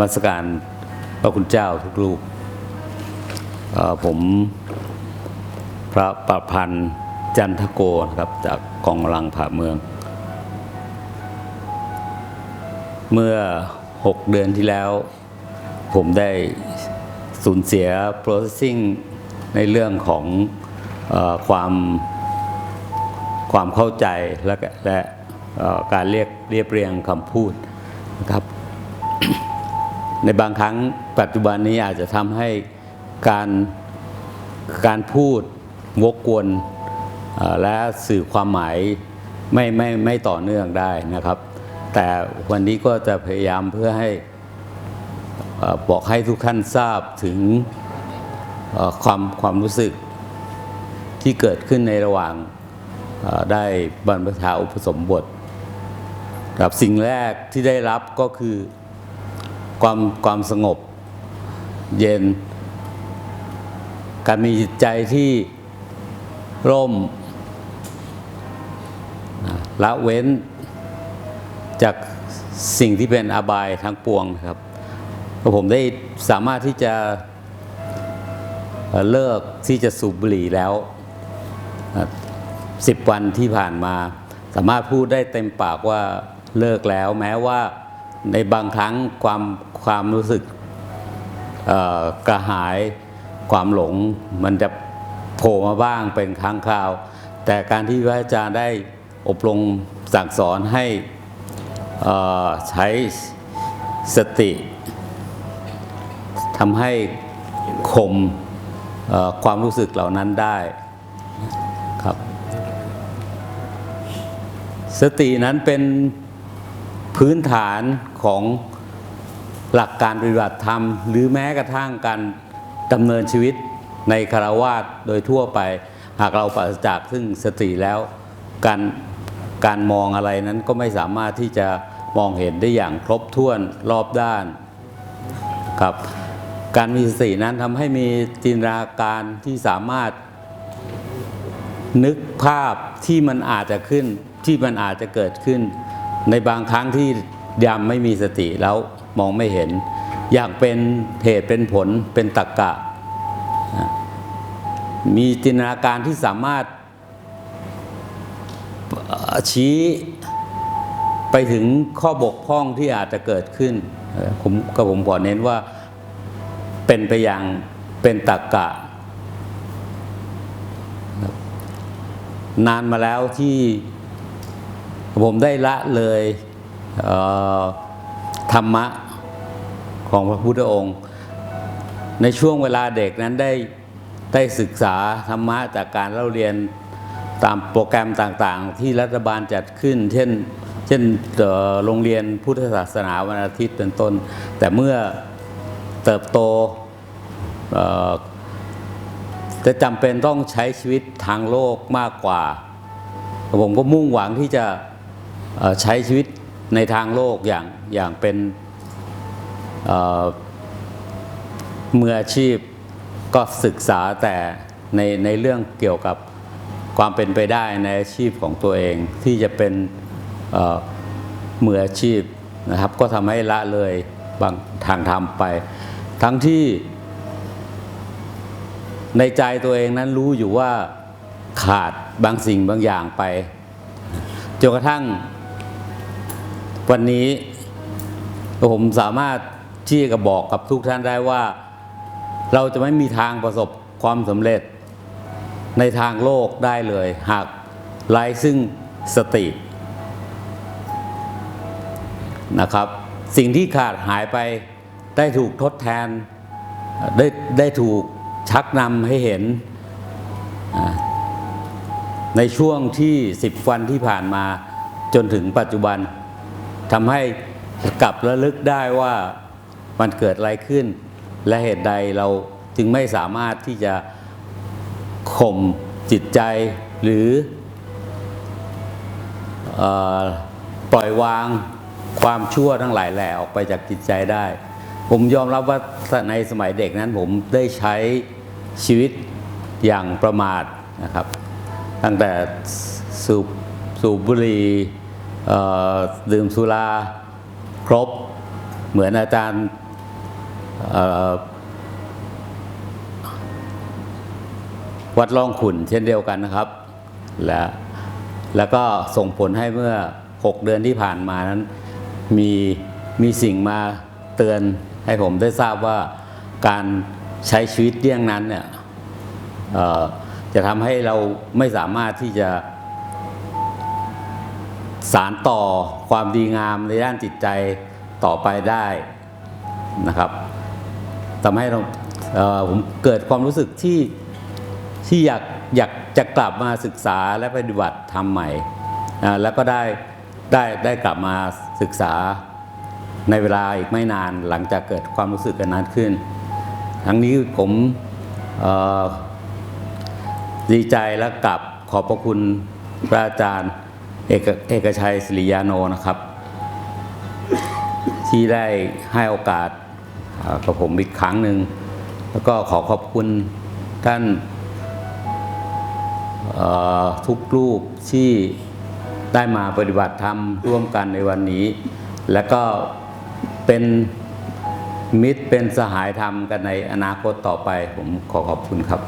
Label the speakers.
Speaker 1: มัสการพระคุณเจ้าทุกรูปเอ่อผมพระประพันธ์จันทโกนะครับจากกองกำลังผ่าเมือง เมื่อ 6 เดือนที่แล้ว ผมได้สูญเสีย processing ในเรื่องของอความความเข้าใจและและการเรียกเรียบเรียงคำพูดนะครับ ในบางครั้งปัจจุบันนี้อาจจะทำให้การการพูดวกวนและสื่อความหมายไม่ไม่ไม่ต่อเนื่องได้นะครับ แต่วันนี้ก็จะพยายามเพื่อให้อบอกให้ทุกท่านทราบถึงความความรู้สึกที่เกิดขึ้นในระหว่างได้บรรพชาอุปสมบทครับสิ่งแรกที่ได้รับก็คือ ความความสงบ เย็น การมีจิตใจที่ร่มละเว้นจากสิ่งที่เป็นอบายทั้งปวงครับผมได้สามารถที่จะเลิกที่จะสูบบุหรี่แล้วสิบวันที่ผ่านมา สามารถพูดได้เต็มปากว่าเลิกแล้ว แม้ว่าในบางครั้งความ ความรู้สึกกระหายความหลง มันจะโผล่มาบ้างเป็นครั้งคราว แต่การที่พระอาจารย์ได้อบรมสั่งสอนให้ใช้สติทำให้ข่มความรู้สึกเหล่านั้นได้ครับ สตินั้นเป็นพื้นฐานของ หลักการปฏิบัติธรรม หรือแม้กระทั่งการดำเนินชีวิตในคารวาสโดยทั่วไป หากเราปราศจากซึ่งสติแล้ว การการมองอะไรนั้นก็ไม่สามารถที่จะมองเห็นได้อย่างครบถ้วนรอบด้านครับการมีสตินั้นทำให้มีจินตนาการที่สามารถนึกภาพที่มันอาจจะขึ้นที่มันอาจจะเกิดขึ้น ในบางครั้งที่ยังไม่มีสติแล้ว มองไม่เห็น อยางเป็นเหตุเป็นผลเป็นตรกกะ มีจินตนาการที่สามารถชี้ไปถึงข้อบกพร่องที่อาจจะเกิดขึ้นผมก็ผมขอเน้นว่าเป็นไปอย่างเป็นตรกกะ นานมาแล้วที่ผมได้ละเลยเธรรมะของพระพุทธองค์ ในช่วงเวลาเด็กนั้นได้ได้ศึกษาธรรมะจากการเล่าเรียนตามโปรแกรมต่างๆ ที่รัฐบาลจัดขึ้น เช่นเช่นโรงเรียนพุทธศาสนาวันอาทิตย์เป็นต้น แต่เมื่อเติบโตจะจำเป็นต้องใช้ชีวิตทางโลกมากกว่า ผมก็มุ่งหวังที่จะใช้ชีวิต ในทางโลกอย่างอย่างเป็นเอ่อมืออาชีพก็ศึกษาแต่ในในเรื่องเกี่ยวกับความเป็นไปได้ในอาชีพของตัวเองที่จะเป็นเอ่อมืออาชีพนะครับ ก็ทำให้ละเลยบางทางธรรมไป ทั้งที่ในใจตัวเองนั้นรู้อยู่ว่าขาดบางสิ่งบางอย่างไปจนกระทั่ง วันนี้ผมสามารถที่จะบอกกับทุกท่านได้ว่า เราจะไม่มีทางประสบความสำเร็จ ในทางโลกได้เลย หากไร้ซึ่งสตินะครับ สิ่งที่ขาดหายไปได้ถูกทดแทน ได้ได้ถูกชักนำให้เห็น ในช่วงที่สิบวันที่ผ่านมาจนถึงปัจจุบัน ทำให้กลับระลึกได้ว่ามันเกิดอะไรขึ้น และเหตุใดเราจึงไม่สามารถที่จะข่มจิตใจหรืออปล่อยวางความชั่วทั้งหลายแหล่ออกไปจากจิตใจได้ ผมยอมรับว่าในสมัยเด็กนั้นผมได้ใช้ชีวิตอย่างประมาทนะครับ ตั้งแต่สูบสูบบุหรี่ ดื่มสุราครบ เหมือนอาจารย์วัดร่องขุนเช่นเดียวกันนะครับ และแล้วก็ส่งผลให้เมื่อ 6 เดือนที่ผ่านมานั้น มีมีสิ่งมาเตือนให้ผมได้ทราบว่าการใช้ชีวิตเรี่ยงนั้นเนี่ยจะทำให้เราไม่สามารถที่จะ สารต่อความดีงามในด้านจิตใจต่อไปได้นะครับทำให้เราเอ่อผมเกิดความรู้สึกที่ที่อยากอยากจะกลับมาศึกษาและปฏิบัติทำใหม่ แล้วก็ได้ได้ได้กลับมาศึกษาในเวลาอีกไม่นานหลังจากเกิดความรู้สึกกันนั้นขึ้น ทั้งนี้ผมดีใจและกลับขอบพระคุณพระอาจารย์ เอกเอกชัยศิริยาโนนะครับ ที่ได้ให้โอกาสกับผมอีกครั้งหนึ่ง แล้วก็ขอขอบคุณท่านทุกรูปที่ได้มาปฏิบัติธรรมร่วมกันในวันนี้ และก็เป็นมิตรเป็นสหายธรรมกันในอนาคตต่อไปผมขอขอบคุณครับ